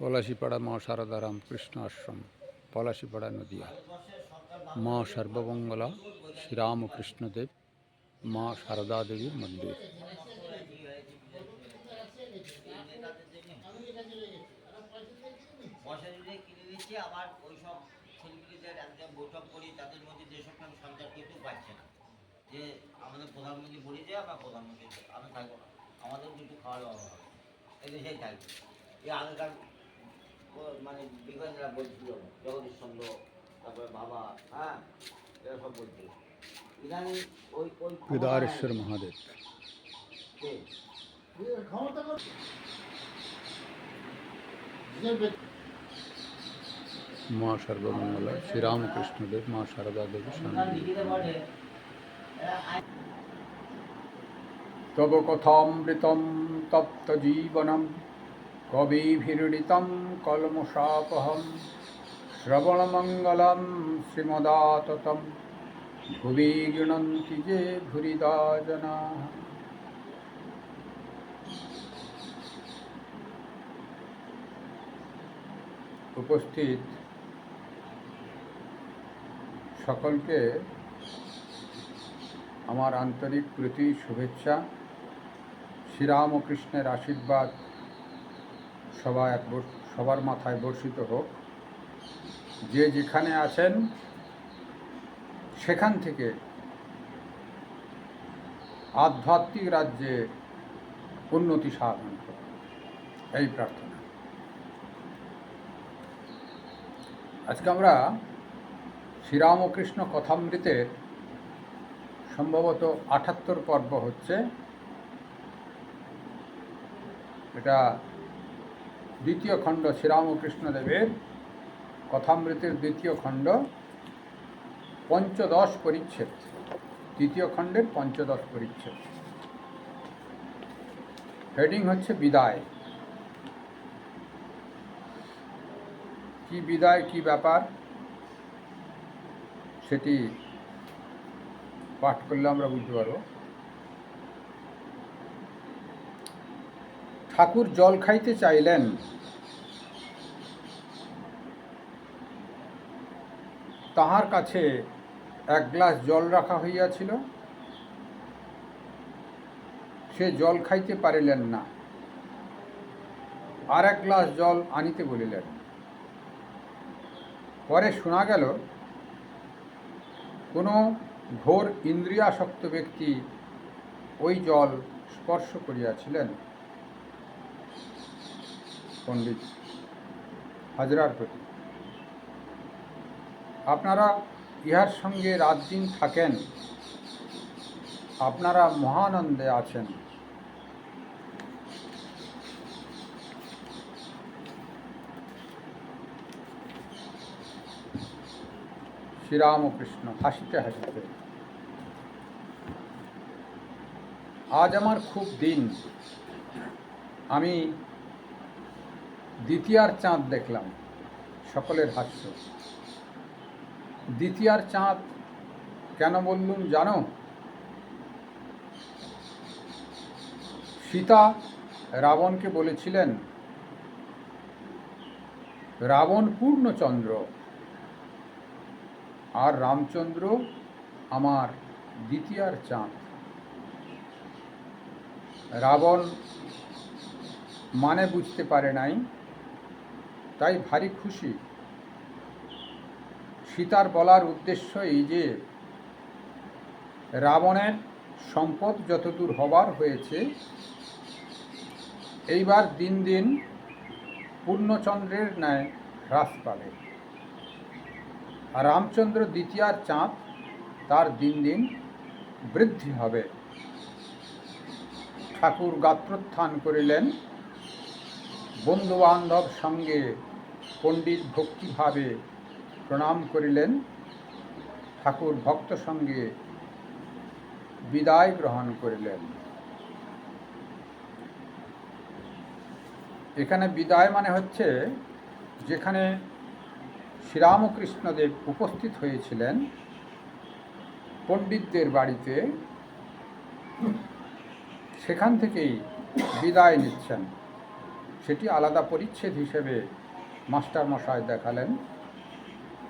পলাশিপাড়া মা সারদা রামকৃষ্ণ আশ্রম, পলাশিপাড়া নদিয়া। মা সর্বমঙ্গলা শ্রীরামকৃষ্ণদেব, মা সারদা দেবীর মন্দির। কিন্তু আমাদের প্রধানমন্ত্রী যে আমরা প্রধানমন্ত্রী আমি থাকব আমাদের দুটো খাওয়া দাওয়া হবে দেশেই থাকবে এই আগেকার মানে বিজ্ঞানীরা বলছিল জগদীশ চন্দ্র তারপরে বাবা হ্যাঁ এরা সব বলছিল। ইদানিং ওই ওই কেদারেশ্বর মহাদেব। মা সর্বমঙ্গলা শ্রীরামকৃষ্ণদেব মা সারদা দেবী তব কথামৃতম তপ্ত জীবনম। কবিভিরীড়িতম কলমশাপহম শ্রবণমঙ্গলম শ্রীমদাততম। ভুবি গৃণন্তি যে ভুরিদা জনা উপস্থিত সকলকে আমার আন্তরিক প্রীতি, শুভেচ্ছা, শ্রীরামকৃষ্ণের আশীর্বাদ সবাই সবার মাথায় বর্ষিত হোক। যে যেখানে আছেন, সেখান থেকে আধ্যাত্মিক রাজ্যে উন্নতি সাধন এই প্রার্থনা। আজকে আমরা শ্রীরামকৃষ্ণ কথামৃতের সম্ভবত আটাত্তর পর্ব হচ্ছে। এটা দ্বিতীয় খণ্ড শ্রীরামকৃষ্ণদেবের কথামৃতের দ্বিতীয় খণ্ড, পঞ্চদশ পরিচ্ছেদ। তৃতীয় খণ্ডের পঞ্চদশ পরিচ্ছেদ। হেডিং হচ্ছে বিদায়। কি বিদায়, কি ব্যাপার? সেটি পাঠ করলে আমরা বুঝতে পারব। ঠাকুর জল খাইতে চাইলেন। তাহার কাছে এক গ্লাস জল রাখা হইয়াছিল। সে জল খাইতে পারিলেন না। আর এক গ্লাস জল আনিতে বলিলেন, পরে শোনা গেল, কোনো ঘোর ইন্দ্রিয়াসক্ত ব্যক্তি ওই জল স্পর্শ করিয়াছিলেন। পণ্ডিত হাজরার প্রতি। আপনারা ইহার সঙ্গে রাত দিন থাকেন। আপনারা মহানন্দে আছেন। শ্রীরামকৃষ্ণ হাসিতে হাসিতে, আজ আমার খুব দিন। আমি দ্বিতীয়ার চাঁদ দেখলাম, সকলের হাস্য। দ্বিতীয়ার চাঁদ কেন বললুম জানো? সীতা রাবণকে বলেছিলেন, রাবণ পূর্ণচন্দ্র আর রামচন্দ্র আমার দ্বিতীয়ার চাঁদ। রাবণ মানে বুঝতে পারে নাই তাই ভারী খুশি। সীতার বলার উদ্দেশ্য এই যে, রাবণের সম্পদ যতদূর হবার হয়েছে, এইবার দিন দিন পূর্ণচন্দ্রের ন্যায় হ্রাস পাবে। আর রামচন্দ্র দ্বিতীয়ার চাঁদ তার দিন দিন বৃদ্ধি হবে। ঠাকুর গাত্রোত্থান করিলেন বন্ধুবান্ধব সঙ্গে পণ্ডিত ভক্তিভাবে প্রণাম করিলেন। ঠাকুর ভক্ত সঙ্গে বিদায় গ্রহণ করিলেন। এখানে বিদায় মানে হচ্ছে যেখানে শ্রীরামকৃষ্ণদেব উপস্থিত হয়েছিলেন পণ্ডিতদের বাড়িতে, সেখান থেকেই বিদায় নিচ্ছেন। সেটি আলাদা পরিচ্ছেদ হিসেবে মাস্টার মশাই দেখালেন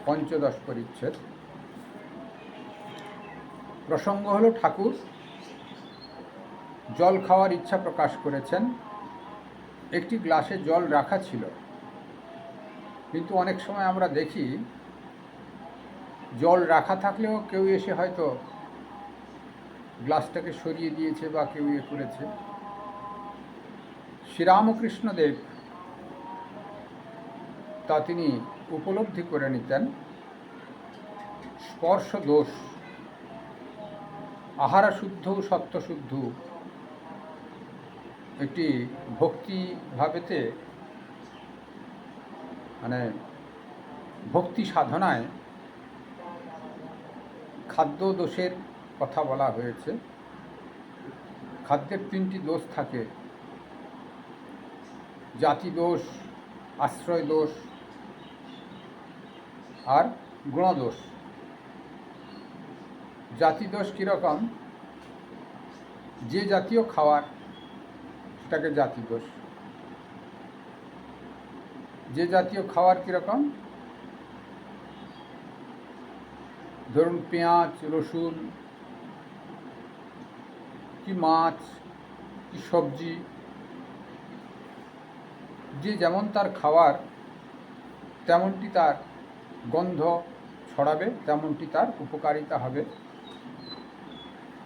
পঞ্চদশ পরিচ্ছেদ। প্রসঙ্গ হলো ঠাকুর জল খাওয়ার ইচ্ছা প্রকাশ করেছেন। একটি গ্লাসে জল রাখা ছিল। কিন্তু অনেক সময় আমরা দেখি জল রাখা থাকলেও কেউ এসে হয়তো গ্লাসটাকে সরিয়ে দিয়েছে বা কেউ ইয়ে করেছে। শ্রীরামকৃষ্ণদেব তা তিনি উপলব্ধি করে নিতেন। স্পর্শ দোষ আহারা শুদ্ধ সত্য শুদ্ধ একটি ভক্তি ভাবেতে মানে ভক্তি সাধনায় খাদ্য দোষের কথা বলা হয়েছে। খাদ্যের তিনটি দোষ থাকে। জাতি দোষ, আশ্রয় দোষ আর গুণদোষ। জাতি দোষ কীরকম? যে জাতীয় খাওয়ার, সেটাকে জাতি দোষ যে জাতীয় খাওয়ার কীরকম? ধরুন পেঁয়াজ, রসুন, কি মাছ, কি সবজি। যে যেমন তার খাওয়ার, তেমনটি তার গন্ধ ছড়াবে তেমনটি তার উপকারিতা হবে,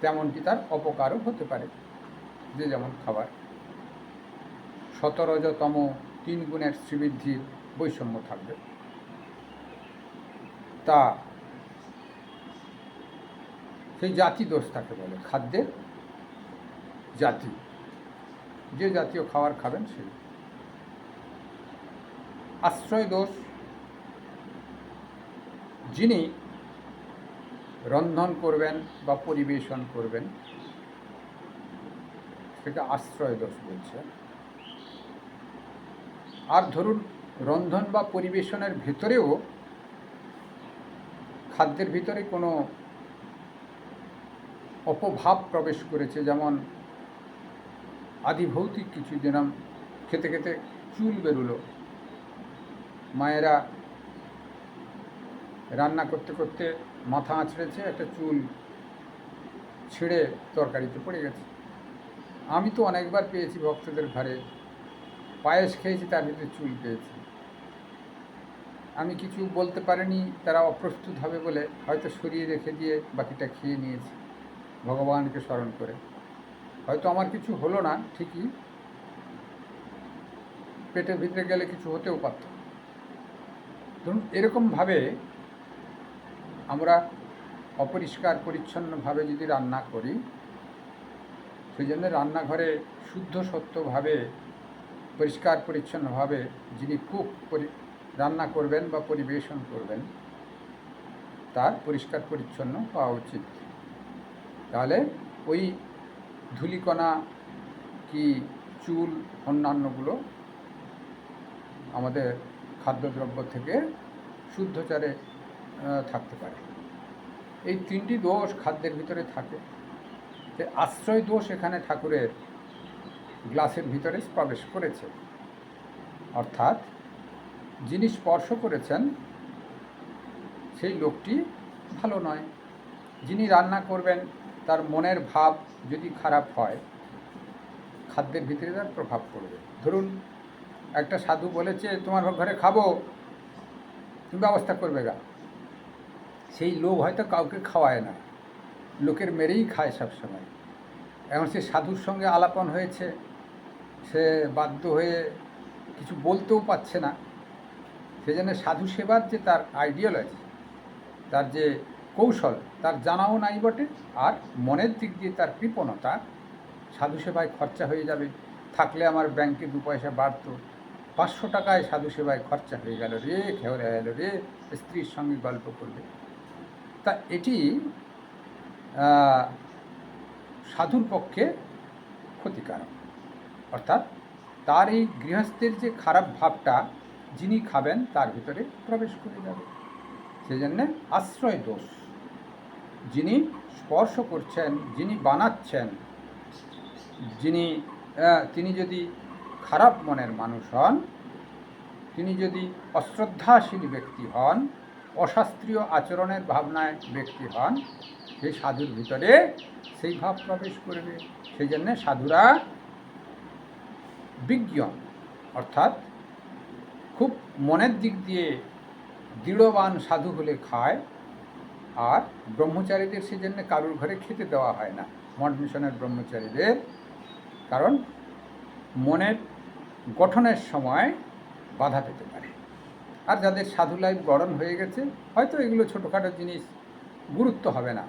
তেমনটি তার অপকারও হতে পারে, যে যেমন খাবার। শতরজতম তিন গুণের শ্রীবৃদ্ধির বৈষম্য থাকবে। তা সেই জাতি দোষ তাকে বলে, খাদ্যের জাতি। যে জাতীয় খাবার খাবেন সেই আশ্রয় দোষ যিনি রন্ধন করবেন বা পরিবেশন করবেন, সেটা আশ্রয় দোষ বলছে। আর ধরুন, রন্ধন বা পরিবেশনের ভেতরেও খাদ্যের ভিতরে কোনো অপভাব প্রবেশ করেছে, যেমন আদিভৌতিক কিছু যেরকম খেতে খেতে চুল বেরুলো, মায়েরা রান্না করতে করতে মাথা আঁচড়েছে, একটা চুল ছিঁড়ে তরকারিতে পড়ে গেছে। আমি তো অনেকবার পেয়েছি ভক্তদের ঘরে। পায়েস খেয়েছি, তার ভিতরে চুল পেয়েছি। আমি কিছু বলতে পারিনি, তারা অপ্রস্তুত হবে বলে হয়তো সরিয়ে রেখে দিয়ে বাকিটা খেয়ে নিয়েছি, ভগবানকে স্মরণ করে। হয়তো আমার কিছু হলো না, ঠিকই। পেটের ভিতরে গেলে কিছু হতেও পারত। ধরুন, এরকমভাবে অপরিষ্কার, পরিচ্ছন্নভাবে যদি রান্না করি সেই জন্য রান্নাঘরে শুদ্ধ, সত্যভাবে, পরিষ্কার, পরিচ্ছন্নভাবে যিনি কুক রান্না করবেন বা পরিবেশন করবেন, তার পরিষ্কার, পরিচ্ছন্ন হওয়া উচিত। তাহলে ওই ধূলিকণা কি চুল, অন্যান্যগুলো আমাদের খাদ্যদ্রব্য থেকে শুদ্ধচারে থাকতে পারে। এই তিনটি দোষ খাদ্যের ভিতরে থাকে। যে আশ্রয় দোষ এখানে ঠাকুরের গ্লাসের ভিতরে প্রবেশ করেছে। অর্থাৎ যিনি স্পর্শ করেছেন, সেই লোকটি ভালো নয়। যিনি রান্না করবেন, তার মনের ভাব যদি খারাপ হয়, খাদ্যের ভিতরে তার প্রভাব পড়বে। ধরুন, একটা সাধু বলেছে, তোমার ঘরে খাব, তুমি ব্যবস্থা করবে গা। সেই লোভ হয়তো কাউকে খাওয়ায় না। লোকের মেরেই খায় সবসময়। এখন সে সাধুর সঙ্গে আলাপন হয়েছে, সে বাধ্য হয়ে কিছু বলতেও পারছে না। সেজন্য সাধু সেবার যে তার আইডিয়ালজি তার যে কৌশল, তার জানাও নাই বটে, আর মনের দিক দিয়ে তার কৃপণতা সাধু সেবায় খরচা হয়ে যাবে। থাকলে আমার ব্যাংকে দু পয়সা বাড়তো। পাঁচশো টাকায় সাধু সেবায় খরচা হয়ে গেল রে খেয়ে গেল রে, স্ত্রীর সঙ্গে গল্প করবে। তা এটি সাধুর পক্ষে ক্ষতিকারক। অর্থাৎ তার এই গৃহস্থের যে খারাপ ভাবটা, যিনি খাবেন তার ভিতরে প্রবেশ করে যাবে। সেজন্য আশ্রয় দোষ। যিনি স্পর্শ করছেন, যিনি বানাচ্ছেন, যিনি তিনি যদি খারাপ মনের মানুষ হন, তিনি যদি অশ্রদ্ধাশীল ব্যক্তি হন অশাস্ত্রীয় আচরণের ভাবনায় ব্যক্তি হন সেই সাধুর ভিতরে সেই ভাব প্রবেশ করবে। সেই জন্যে সাধুরা বিজ্ঞ অর্থাৎ খুব মনের দিক দিয়ে দৃঢ়বান সাধু হলে খায়, আর ব্রহ্মচারীদের সেজন্য কারুর ঘরে খেতে দেওয়া হয় না। মঠ মিশনের ব্রহ্মচারীদের, কারণ মনের গঠনের সময় বাধা পেতে পারে। আর যাদের সাধু লাইফ গড়ন হয়ে গেছে, হয়তো এগুলো ছোটোখাটো জিনিস গুরুত্ব হবে না।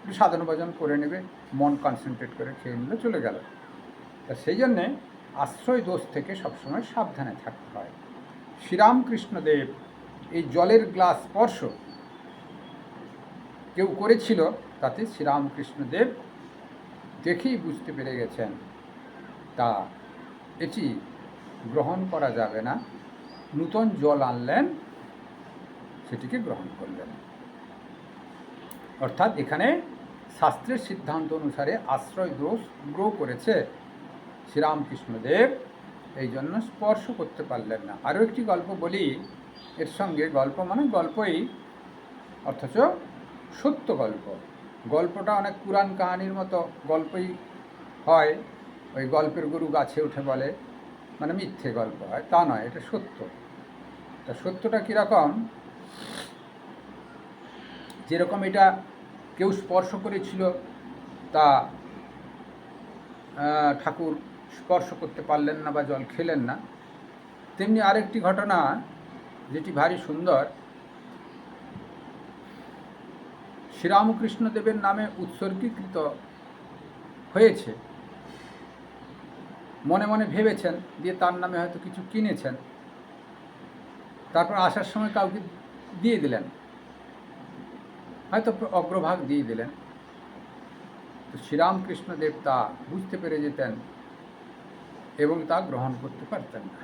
একটু সাধন ভজন করে নেবে, মন কনসেন্ট্রেট করে নিলে চলে গেল। তা সেই জন্যে আশ্রয় দোষ থেকে সবসময় সাবধানে থাকতে হয়। শ্রীরামকৃষ্ণদেব এই জলের গ্লাস স্পর্শ কেউ করেছিল, তাতে শ্রীরামকৃষ্ণদেব দেখেই বুঝতে পেরে গেছেন। তা এটি গ্রহণ করা যাবে না। নূতন জল আনলেন, সেটিকে গ্রহণ করলেন। অর্থাৎ এখানে শাস্ত্রের সিদ্ধান্ত অনুসারে আশ্রয় দোষ গ্রহ করেছে শ্রীরামকৃষ্ণদেব, এই জন্য স্পর্শ করতে পারলেন না। আরও একটি গল্প বলি, এর সঙ্গে গল্প মানে গল্পই, অথচ সত্য গল্প। গল্পটা অনেক পুরাণ কাহানির মতো গল্পই হয়, ওই গল্পের গরু গাছে উঠে বলে মানে মিথ্যে গল্প হয়, তা নয়, এটা সত্য। তা সত্যটা কীরকম? যেরকম এটা কেউ স্পর্শ করেছিল, তা ঠাকুর স্পর্শ করতে পারলেন না বা জল খেলেন না। তেমনি আরেকটি ঘটনা যেটি ভারী সুন্দর শ্রীরামকৃষ্ণ দেবের নামে উৎসর্গীকৃত হয়েছে। মনে মনে ভেবেছেন দিয়ে তার নামে হয়তো কিছু কিনেছেন। তারপর আসার সময় কাউকে দিয়ে দিলেন। হয়তো অগ্রভাগ দিয়ে দিলেন। তো শ্রীরামকৃষ্ণদেব তা বুঝতে পেরে যেতেন এবং তা গ্রহণ করতে পারতেন না।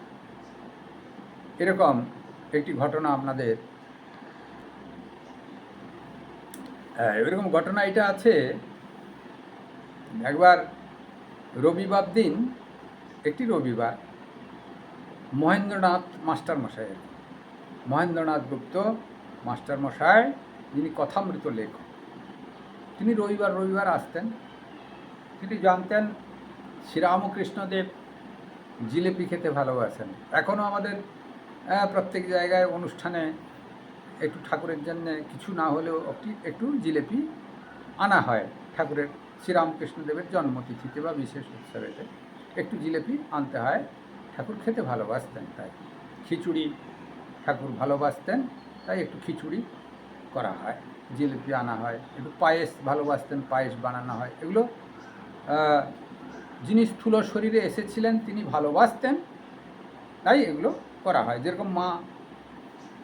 এরকম একটি ঘটনা আপনাদের এরকম ঘটনা এটা আছে। একবার রবিবার দিন, একটি রবিবার, মহেন্দ্রনাথ মাস্টার মশাই মহেন্দ্রনাথ গুপ্ত মাস্টার মশাই যিনি কথামৃত লেখক। তিনি রবিবার রবিবার আসতেন। তিনি জানতেন শ্রীরামকৃষ্ণদেব জিলেপি খেতে ভালোবাসেন। এখনও আমাদের প্রত্যেক জায়গায় অনুষ্ঠানে একটু ঠাকুরের জন্য কিছু না হলেও একটি একটু জিলেপি আনা হয় ঠাকুরের, শ্রীরামকৃষ্ণদেবের জন্মতিথিতে বা বিশেষ উৎসবেতে। একটু জিলেপি আনতে হয়। ঠাকুর খেতে ভালোবাসতেন তাই। খিচুড়ি ঠাকুর ভালোবাসতেন, তাই একটু খিচুড়ি করা হয়, জিলিপি আনা হয়, একটু পায়েস ভালোবাসতেন, পায়েস বানানো হয়, এগুলো যিনি স্থূল শরীরে এসেছিলেন, তিনি ভালোবাসতেন, তাই এগুলো করা হয়। যেরকম মা,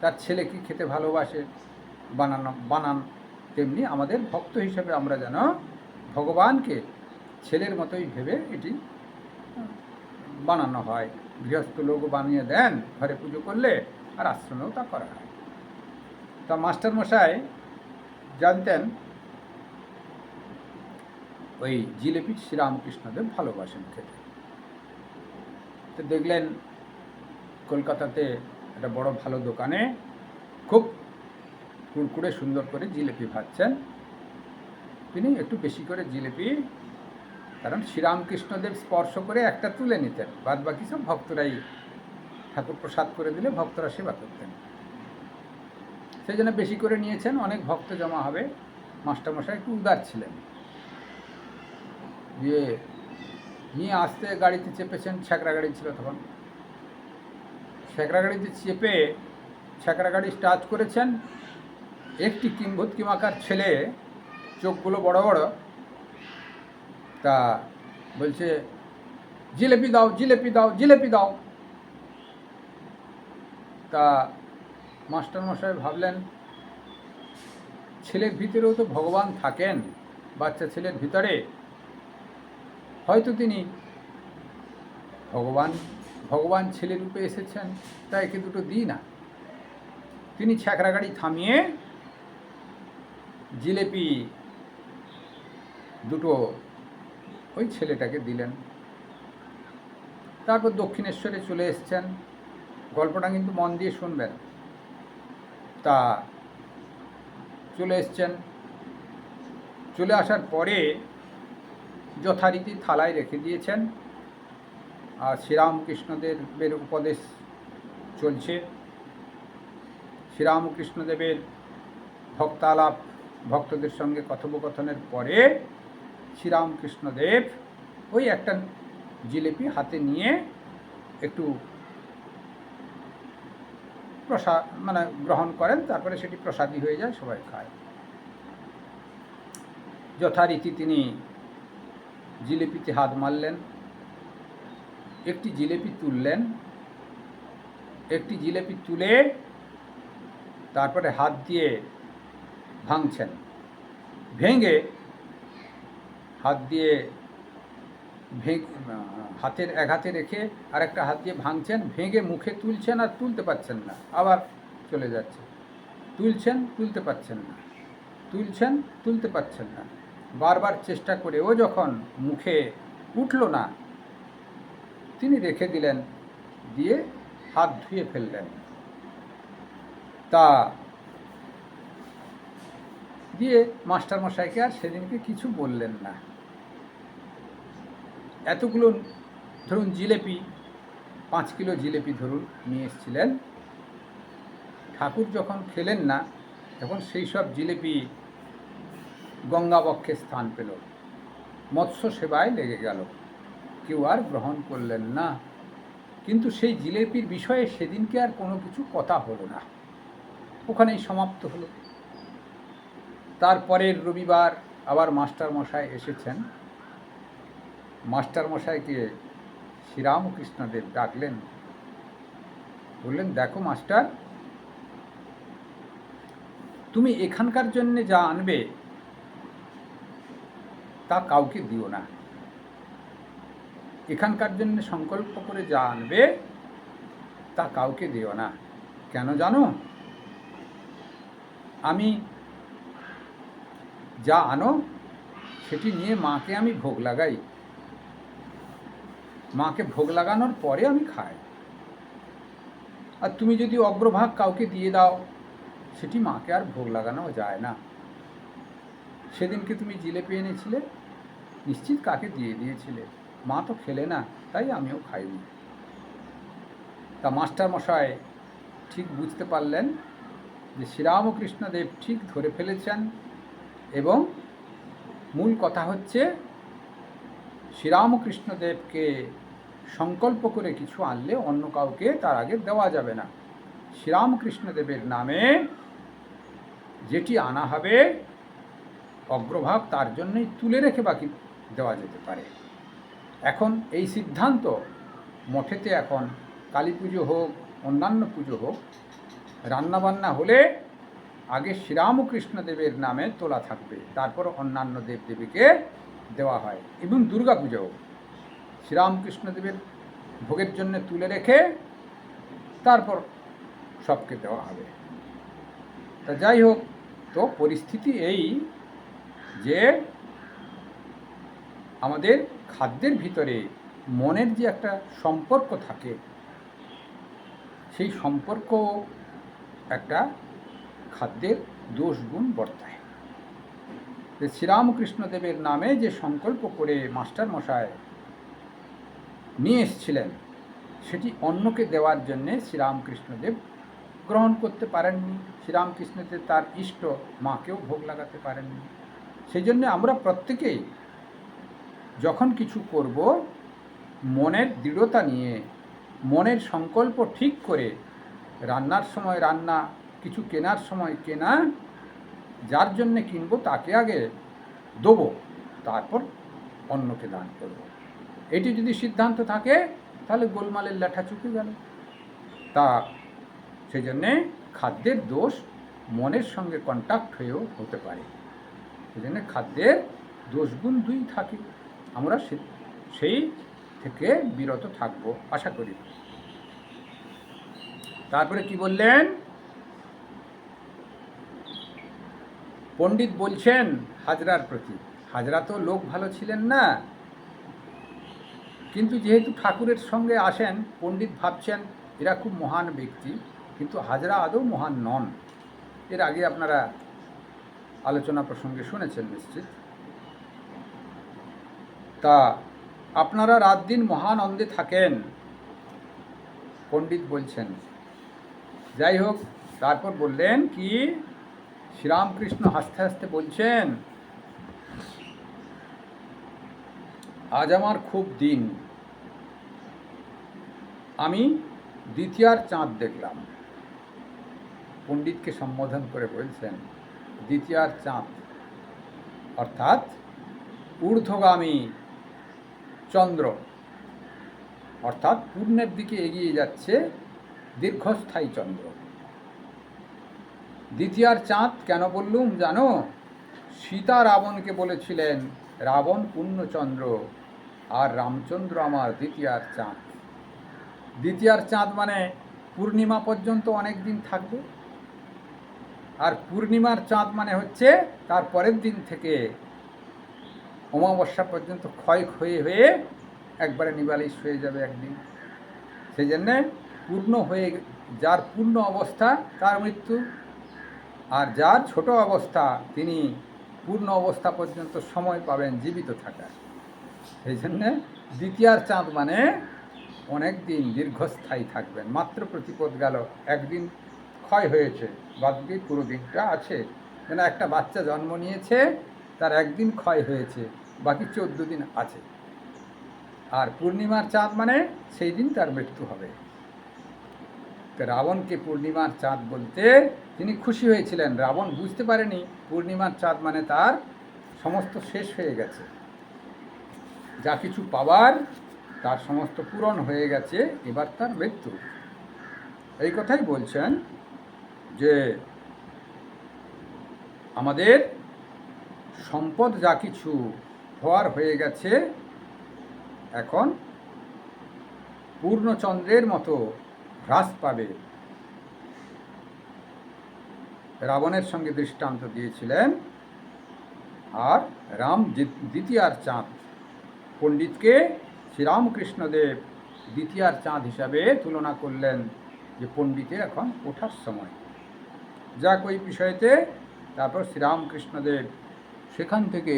তার ছেলেকে খেতে ভালোবাসে, বানানো, বানান, তেমনি আমাদের ভক্ত হিসেবে আমরা যেন ভগবানকে ছেলের মতোই ভেবে এটি বানানো হয়। গৃহস্থ লোক বানিয়ে দেন, ঘরে পুজো করলে আর আশ্রমেও তা করা হয়। তা মাস্টার মশাই জানতেন, ওই জিলেপি শ্রীরামকৃষ্ণদেব ভালোবাসেন খেতে। তো দেখলেন কলকাতাতে একটা বড় ভালো দোকানে খুব কুড়কুড়ে সুন্দর করে জিলেপি ভাজছেন। তিনি একটু বেশি করে জিলেপি, কারণ শ্রীরামকৃষ্ণদেব স্পর্শ করে একটা তুলে নিতেন বাদ বাকি সব ভক্তরাই ঠাকুর প্রসাদ করে দিলে ভক্তরা সেবা করতেন। সেই জন্য বেশি করে নিয়েছেন, অনেক ভক্ত জমা হবে। মাস্টারমশাই একটু উদার ছিলেন। দিয়ে নিয়ে আসতে গাড়িতে চেপেছেন ছ্যাকরা গাড়ি ছিল তখন। ছ্যাকরা গাড়িতে চেপে ছ্যাকরা গাড়ি স্টার্ট করেছেন। একটি কিম্ভূত কিমাকার ছেলে, চোখগুলো বড় বড়, তা বলছে, জিলেপি দাও জিলেপি দাও জিলেপি দাও। তা মাস্টারমশাই ভাবলেন, ছেলের ভিতরেও তো ভগবান থাকেন, বাচ্চা ছেলের ভিতরে। হয়তো তিনি ভগবান ভগবান ছেলে রূপে এসেছেন, তাই একে দুটো দিই না। তিনি ছ্যাকরা গাড়ি থামিয়ে জিলেপি দুটো ওই ছেলেটাকে দিলেন। তারপর দক্ষিণেশ্বরে চলে এসছেন। গল্পটা কিন্তু মন দিয়ে শুনবেন। তা চলে এসছেন। চলে আসার পরে যথারীতি থালায় রেখে দিয়েছেন। আর শ্রীরামকৃষ্ণদেবের উপদেশ চলছে। শ্রীরামকৃষ্ণদেবের ভক্তালাপ ভক্তদের সঙ্গে কথোপকথনের পরে শ্রীরামকৃষ্ণদেব ওই একটা জিলিপি হাতে নিয়ে একটু প্রসাদ মানে গ্রহণ করেন, তারপরে সেটি প্রসাদী হয়ে যায়, সবাই খায়। যথারীতি তিনি জিলিপিতে হাত মারলেন, একটি জিলিপি তুললেন, একটি জিলিপি তুলে তারপরে হাত দিয়ে ভাঙছেন। ভেঙে হাত দিয়ে ভেঙ হাতের এক হাতে রেখে আরেকটা হাত দিয়ে ভাঙছেন, ভেঙে মুখে তুলছেন আর তুলতে পারছেন না। আবার চলে যাচ্ছে। তুলছেন, তুলতে পারছেন না। তুলছেন, তুলতে পারছেন না। বারবার চেষ্টা করেও যখন মুখে উঠল না, তিনি রেখে দিলেন, দিয়ে হাত ধুয়ে ফেললেন। তা দিয়ে মাস্টারমশাইকে আর সেদিনকে কিছু বললেন না। এতগুলো ধরুন জিলেপি, পাঁচ কিলো জিলেপি ধরুন নিয়ে এসেছিলেন। ঠাকুর যখন খেলেন না, তখন সেই সব জিলেপি গঙ্গাবক্ষে স্থান পেল। মৎস্য সেবায় লেগে গেল। কেউ আর গ্রহণ করলেন না। কিন্তু সেই জিলেপির বিষয়ে সেদিনকে আর কোনো কিছু কথা হলো না। ওখানেই সমাপ্ত হলো। তারপরের রবিবার আবার মাস্টার মশাই এসেছেন। মাস্টার মশাইকে শ্রীরামকৃষ্ণদেব ডাকলেন। বললেন, দেখো, মাস্টার, তুমি এখানকার জন্যে যা আনবে, তা কাউকে দিও না। এখানকার জন্য সংকল্প করে যা আনবে, তা কাউকে দিও না। কেন জানো? আমি যা আনো, সেটি নিয়ে মাকে আমি ভোগ লাগাই। মাকে ভোগ লাগানোর পরে আমি খাই। আর তুমি যদি অগ্রভাগ কাউকে দিয়ে দাও, সেটি মাকে আর ভোগ লাগানো যায় না। সেদিনকে তুমি জিলেপি এনেছিলে, নিশ্চিত কাকে দিয়ে দিয়েছিলে। মা তো খেলে না, তাই আমিও খাইনি। তা মাস্টার মশাই ঠিক বুঝতে পারলেন যে শ্রীরামকৃষ্ণদেব ঠিক ধরে ফেলেছেন এবং মূল কথা হচ্ছে, শ্রীরামকৃষ্ণদেবকে সংকল্প করে কিছু আনলে অন্য কাউকে তার আগে দেওয়া যাবে না। শ্রীরামকৃষ্ণদেবের নামে যেটি আনা হবে, অগ্রভাগ তার জন্যই তুলে রেখে বাকি দেওয়া যেতে পারে। এখন এই সিদ্ধান্ত মঠেতে এখন কালী পুজো হোক, অন্যান্য পুজো হোক, রান্নাবান্না হলে আগে শ্রীরামকৃষ্ণ দেবের নামে তোলা থাকবে। তারপর অন্যান্য দেবদেবীকে দেওয়া হয় এবং দুর্গা পুজোও শ্রীরামকৃষ্ণ দেবের ভোগের জন্য তুলে রেখে তারপর সবকে দেওয়া হবে। তা যাই হোক, তো পরিস্থিতি এই যে আমাদের খাদ্যের ভিতরে মনের যে একটা সম্পর্ক থাকে, সেই সম্পর্ক একটা খাদ্যের দোষ গুণ বর্তায়। শ্রীরামকৃষ্ণদেবের নামে যে সংকল্প করে মাস্টার মশাই নিয়ে এসেছিলেন। সেটি অন্যকে দেওয়ার জন্যে শ্রীরামকৃষ্ণদেব গ্রহণ করতে পারেননি। শ্রীরামকৃষ্ণদেব তার ইষ্ট মাকেও ভোগ লাগাতে পারেননি। সেই জন্য আমরা প্রত্যেকেই যখন কিছু করব, মনের দৃঢ়তা নিয়ে, মনের সংকল্প ঠিক করে, রান্নার সময় রান্না, কিছু কেনার সময় কেনা, যার জন্যে কিনবো তাকে আগে দেবো, তারপর অন্যকে দান করব। এটি যদি সিদ্ধান্ত থাকে, তাহলে গোলমালের লেঠা চুকে গেল। তা সেই জন্যে খাদ্যের দোষ মনের সঙ্গে কন্ট্যাক্ট হয়েও হতে পারে। সেই জন্য খাদ্যের দোষগুণ দুই থাকে। আমরা সেই থেকে বিরত থাকব, আশা করি। তারপরে কি বললেন? পণ্ডিত বলছেন, হাজরার প্রতি। হাজরা তো লোক ভালো ছিলেন না। কিন্তু যেহেতু ঠাকুরের সঙ্গে আসেন, পণ্ডিত ভাবছেন এরা খুব মহান ব্যক্তি, কিন্তু হাজরা আদৌ মহান নন। এর আগে আপনারা আলোচনা প্রসঙ্গে শুনেছেন নিশ্চিত। তা আপনারা রাত দিন মহানন্দে থাকেন, পণ্ডিত বলছেন। যাই হোক, তারপর বললেন কি, শ্রীরামকৃষ্ণ হাসতে হাসতে বলছেন, আজ আমার খুব দিন। আমি দ্বিতীয়ার চাঁদ দেখলাম। পণ্ডিতকে সম্বোধন করে বলছেন, দ্বিতীয়ার চাঁদ, অর্থাৎ ঊর্ধ্বগামী চন্দ্র, অর্থাৎ পূর্ণের দিকে এগিয়ে যাচ্ছে দীর্ঘস্থায়ী চন্দ্র। দ্বিতীয়ার চাঁদ কেন বললুম জানো? সীতা রাবণকে বলেছিলেন, রাবণ পূর্ণচন্দ্র আর রামচন্দ্র আমার দ্বিতীয়ার চাঁদ। দ্বিতীয়ার চাঁদ মানে পূর্ণিমা পর্যন্ত অনেক দিন থাকবে। আর পূর্ণিমার চাঁদ মানে হচ্ছে তার পরের দিন থেকে অমাবস্যা পর্যন্ত ক্ষয় ক্ষয়ে হয়ে একবারে নিবালিশ হয়ে যাবে একদিন। সেই জন্যে পূর্ণ হয়ে যার পূর্ণ অবস্থা তার মৃত্যু। আর যার ছোট অবস্থা তিনি পূর্ণ অবস্থা পর্যন্ত সময় পাবেন জীবিত থাকার। সেই জন্যে দ্বিতীয়ার চাঁদ মানে অনেক দিন দীর্ঘস্থায়ী থাকবেন। মাত্র প্রতিপদ গেল, একদিন ক্ষয় হয়েছে। বাকি পুরো দিনটা আছে। যেন একটা বাচ্চা জন্ম নিয়েছে, তার একদিন ক্ষয় হয়েছে, বাকি চোদ্দ দিন আছে। আর পূর্ণিমার চাঁদ মানে সেই দিন তার মৃত্যু হবে। রাবণকে পূর্ণিমার চাঁদ বলতে তিনি খুশি হয়েছিলেন। রাবণ বুঝতে পারেনি পূর্ণিমার চাঁদ মানে তার সমস্ত শেষ হয়ে গেছে। যা কিছু পাবার তার সমস্ত পূরণ হয়ে গেছে, এবার তার মৃত্যু। এই কথাই বলছেন যে আমাদের সম্পদ যা কিছু হওয়ার হয়ে গেছে, এখন পূর্ণচন্দ্রের মতো হ্রাস পাবে। রাবণের সঙ্গে দৃষ্টান্ত দিয়েছিলেন, আর রাম দ্বি- দ্বিতীয়ার চাঁদ পণ্ডিতকে শ্রীরামকৃষ্ণদেব দ্বিতীয়ার চাঁদ হিসাবে তুলনা করলেন যে পণ্ডিতের এখন ওঠার সময়। যাক, ওই বিষয়েতে তারপর শ্রীরামকৃষ্ণদেব সেখান থেকে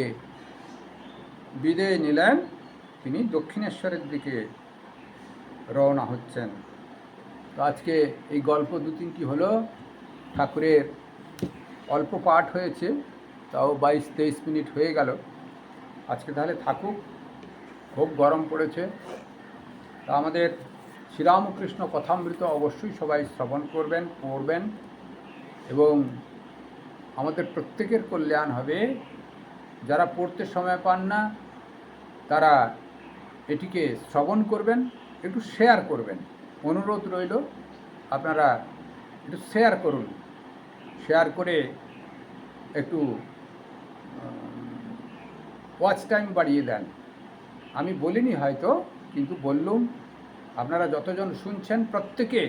বিদায় নিলেন। তিনি দক্ষিণেশ্বরের দিকে রওনা হচ্ছেন। তো আজকে এই গল্প দু তিনটি হলো। ঠাকুরের অল্প পাঠ হয়েছে, তাও বাইশ তেইশ মিনিট হয়ে গেল। আজকে তাহলে থাকুক। খুব গরম পড়েছে। তা আমাদের শ্রীরামকৃষ্ণ কথামৃত অবশ্যই সবাই শ্রবণ করবেন, পড়বেন এবং আমাদের প্রত্যেকের কল্যাণ হবে। যারা পড়তে সময় পান না, তারা এটিকে শ্রবণ করবেন, একটু শেয়ার করবেন। অনুরোধ রইল, আপনারা একটু শেয়ার করুন। শেয়ার করে একটু ওয়াচ টাইম বাড়িয়ে দেন। আমি বলিনি হয়তো, কিন্তু বললুম, আপনারা যতজন শুনছেন প্রত্যেকে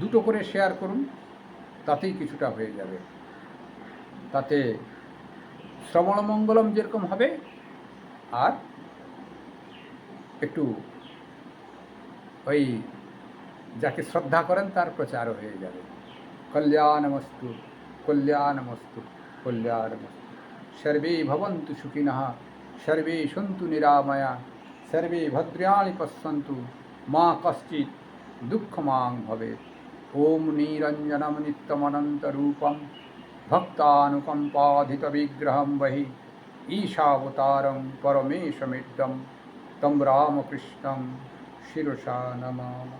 দুটো করে শেয়ার করুন, তাতেই কিছুটা হয়ে যাবে। তাতে শ্রবণমঙ্গলম যেরকম হবে, আর একটু ওই যাকে শ্রদ্ধা করেন তার প্রচারও হয়ে যাবে। কল্যাণমস্তু কল্যাণমস্তু কল্যাণমস্তু। সর্বে ভবন্তু সুখিনঃ सर्वे सन्तु निरामया, सर्वे भद्राणी पश्यंतु माँ कश्चि भद्राणि भवे ओम कश्चित् नित्यमनंत रूपम भक्तानुकंपाधित विग्रह वही ईशावतारम परमेश ईशावतारं तम राम कृष्णम शिरसा नमः।